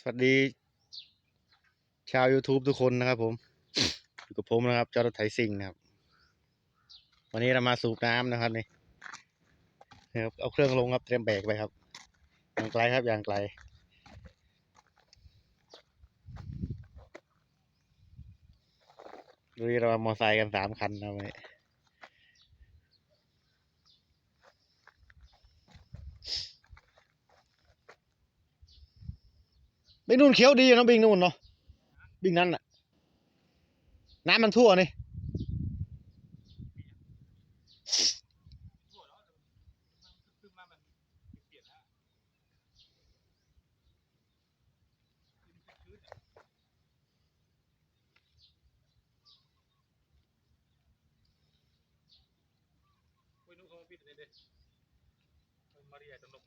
สวัสดี ชาว YouTube ทุกคนนะครับ ผม อยู่กับผมนะครับ เจ้ารถไถซิ่งนะครับ วันนี้เรามาสูบน้ำนะครับนี่นะครับเอาเครื่องลงครับเตรียมแบกไปครับอย่างไกลครับอย่างไกลดูดิเรามามอไซค์กันสามคันนะวันนี้ บิงนู่นเขียวดีอยู่เนอะบิงนู่นเนาะบิงนั้นน่ะ น้ำมันทั่วนี่ขึ้นมามันเปลี่ยนแล้วชื้นๆไม่รู้เขามาปิดเลยเด้มันมาเรียตำรวจ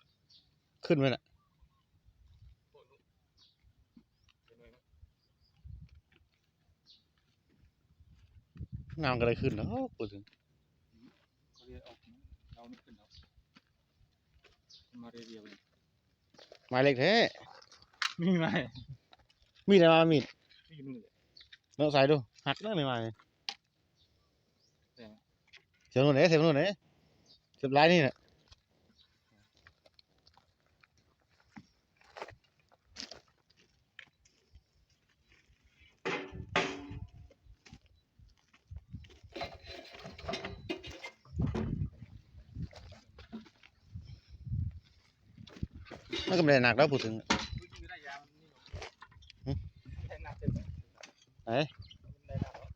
ขึ้นไปน่ะ โอ้โหเป็นไงมั้ง งามก็เลยขึ้นแล้วพูดถึงเขาเรียกออกเราไม่ขึ้นแล้วมาเรียเดียวเลยไม้เล็กแท้มีไหมมีดอะไรมามีดมีนู่นเลยเนาะใส่ดูหักได้ไม่มาเลยแต่เสียบนู่นไหนเสียบนู่นไหนเสียบลายนี่น่ะ มันก็ไม่ได้หนักแล้วพูดถึงไหรอหึไม่ได้หนักเต็มเลยไหนมันได้หนักแล้ว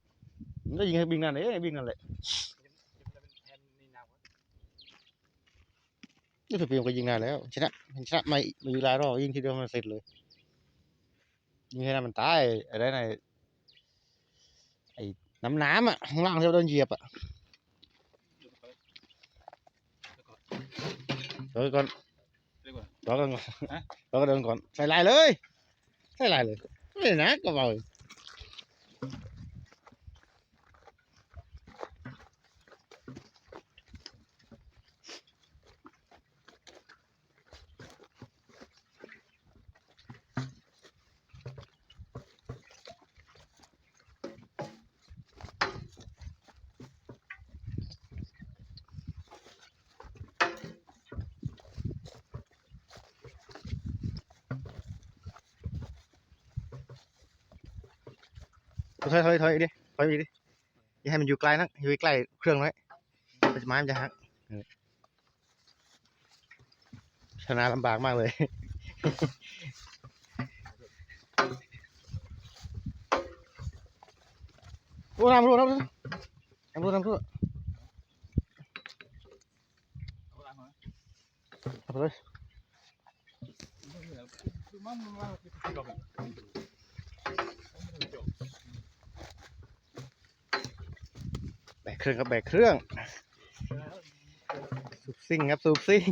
มันก็ยิงให้บิงนั่นเอ้บิงนั่นแหละยังจะเป็นแฮนด์นี่หนักวะนี่ถือปีมก็ยิงได้แล้วชนะมันชนะไม่ไม่ยิงหลายรอบยิงทีเดียวมันเสร็จเลยยิงให้นมันตายอะไรในไอ้น้ำน้ำอะข้างล่างที่เราโดนเหยียบอะเดี๋ยวก่อน เดี๋ยวก่อนเดี๋ยวก่อนรอกนก่อน ฮะ รอกันเดินก่อนใส่ลายเลยใส่ลายเลยไม่นะก็เบาเลยถอยถอยถอย ดิถอยอีกดิอย่าให้มันอยู่ไกลนักอยู่ใกล้เครื่องไว้มันจะไม้มันจะหักเออชนะลำบากมากเลยรู้น้ำรู้น้ำรู้น้ำรู้น้ำรู้ เอาล้างมาเอาไปเลยคือมันมันมันคือจบแบกรื่องกับแบกเครื่อง สูบซิ่งครับสูบซิ่ง